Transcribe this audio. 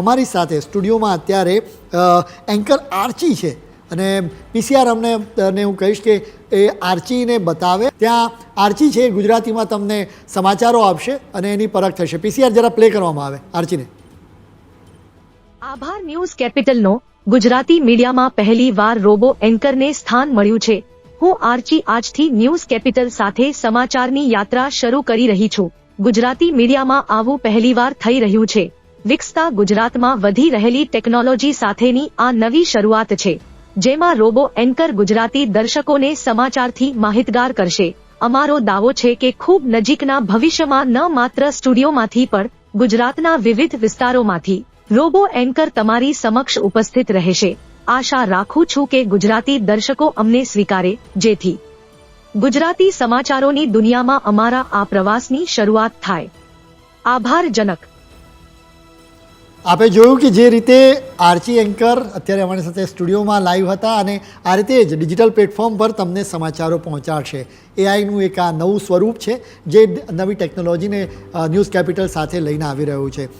અમારી સાથે સ્ટુડિયોમાં અત્યારે એન્કર આર્ચી છે. અને પીસીઆર અમને ને હું કહીશ કે એ આર્ચીને બતાવે. ત્યાં આર્ચી છે ગુજરાતીમાં તમને સમાચારો આપશે અને એની પરખ થશે. પીસીઆર જરા પ્લે કરવામાં આવે, આર્ચીને. આભાર ન્યૂઝ કેપિટલનો. ગુજરાતી મીડિયામાં પહેલી વાર રોબો એન્કરને સ્થાન મળ્યું છે. હું આર્ચી આજથી ન્યૂઝ કેપિટલ સાથે સમાચારની યાત્રા શરૂ કરી રહી છું. ગુજરાતી મીડિયામાં આવું પહેલીવાર થઈ રહ્યું છે. વિકસતા ગુજરાતમાં વધી રહેલી ટેકનોલોજી સાથેની આ નવી શરૂઆત છે, જેમાં રોબો એન્કર ગુજરાતી દર્શકોને સમાચારથી માહિતગાર કરશે. અમારો દાવો છે કે ખૂબ નજીકના ભવિષ્યમાં ન માત્ર સ્ટુડિયોમાંથી પણ ગુજરાતના વિવિધ વિસ્તારોમાંથી રોબો એન્કર તમારી સમક્ષ ઉપસ્થિત રહેશે. આશા રાખું છું કે ગુજરાતી દર્શકો અમને સ્વીકારે. જેથી ગુજરાતી સમાચારોની દુનિયામાં અમારા આ પ્રવાસની શરૂઆત થાય. આભારજનક. આપે જોયું કે જે રીતે આરચી એન્કર અત્યારે અમારી સાથે સ્ટુડિયોમાં લાઈવ હતા અને આ રીતે જ ડિજિટલ પ્લેટફોર્મ પર તમને સમાચારો પહોંચાડશે. એઆઈનું એક આ નવું સ્વરૂપ છે, જે નવી ટેકનોલોજીને ન્યૂઝ કેપિટલ સાથે લઈને આવી રહ્યું છે.